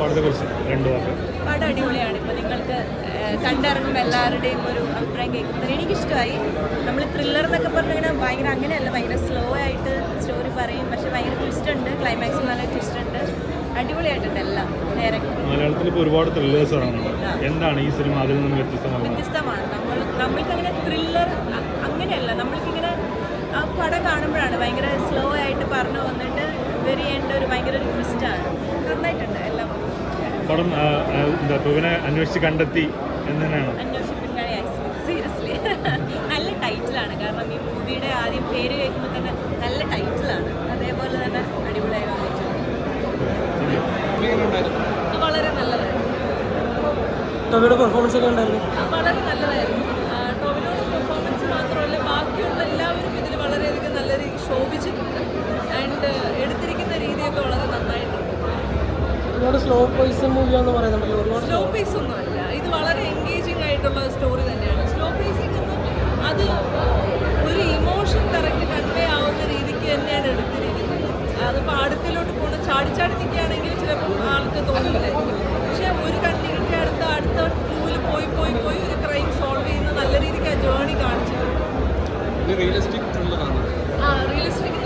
പടത്തെ കുറിച്ച് രണ്ട് വാക്ക്. പടം അടിപൊളിയാണ്. ഇപ്പോൾ നിങ്ങൾക്ക് കണ്ടിറങ്ങുമ്പോൾ എല്ലാവരുടെയും ഒരു അഭിപ്രായം കേൾക്കുന്നത് എനിക്കിഷ്ടമായി. നമ്മൾ ത്രില്ലർ എന്നൊക്കെ പറഞ്ഞാൽ ഭയങ്കര അങ്ങനെയല്ല ഭയങ്കര സ്ലോ ആയിട്ട് സ്റ്റോറി പറയും. പക്ഷെ ഭയങ്കര ട്വിസ്റ്റ് ഉണ്ട് ക്ലൈമാക്സിൽ നല്ല ട്വിസ്റ്റ് ഉണ്ട്. അടിപൊളിയായിട്ടുണ്ട് എല്ലാം. നേരെ. മലയാളത്തിൽ ഇപ്പോൾ ഒരുപാട് ത്രില്ലേഴ്സ് എന്താണ് ഈ സിനിമ അതിൽ നിന്ന് വ്യത്യസ്തമാണ് വ്യത്യസ്തമാണ്. നമ്മൾ നമ്മൾക്ക് അങ്ങനെ ത്രില്ലർ അങ്ങനെയല്ല നമ്മൾക്കിങ്ങനെ ആ പടം കാണുമ്പോഴാണ് ഭയങ്കര സ്ലോ ആയിട്ട് പറഞ്ഞു വന്നിട്ട് വെരി എൻഡ് ഒരു ഭയങ്കര ഒരു ട്വിസ്റ്റാണ് നന്നായിട്ടുണ്ട് എല്ലാം പടം എന്താ ടോവിനെ അന്വേഷിച്ച് കണ്ടെത്തി എന്ന് തന്നെയാണ്? സീരിയസ്ലി നല്ല ടൈറ്റിലാണ് കാരണം ഈ മൂവിയുടെ ആദ്യം പേര് കേൾക്കുമ്പോൾ തന്നെ നല്ല ടൈറ്റിലാണ് അതേപോലെ തന്നെ അടിപൊളിയായി വന്നിട്ടുണ്ട്. വളരെ നല്ലതായിരുന്നു. ടോവിയുടെ പെർഫോമൻസ് ഒക്കെ ഉണ്ടായിരുന്നു വളരെ നല്ലതായിരുന്നു. ഒരുപാട് സ്ലോ പേസ് മൂവിയാണെന്ന് പറയുന്നുണ്ടല്ലോ ഒരുപാട് സ്ലോ പേസ് ഒന്നും അല്ല. ഇത് വളരെ എൻഗേജിംഗ് ആയിട്ടുള്ള സ്റ്റോറി തന്നെയാണ്. സ്ലോ പേസിംഗ് എന്ന് അത് ഒരു ഇമോഷൻ കറക്റ്റ് കൺവേ ആവുന്ന രീതിക്ക് തന്നെയാണ് എടുത്തിരിക്കുന്നത്. അത് പാടത്തിലോട്ട് പോകണം ചാടി ചാടി നിൽക്കുകയാണെങ്കിൽ ചിലപ്പോൾ ആൾക്ക് തോന്നില്ലായിരിക്കും പക്ഷേ ഒരു കണ്ണിക്ക് അടുത്ത അടുത്ത ടൂവിൽ പോയി പോയി പോയി ഒരു ക്രൈം സോൾവ് ചെയ്യുന്ന നല്ല രീതിക്ക് ആ ജേണി ആ റിയലിസ്റ്റിക്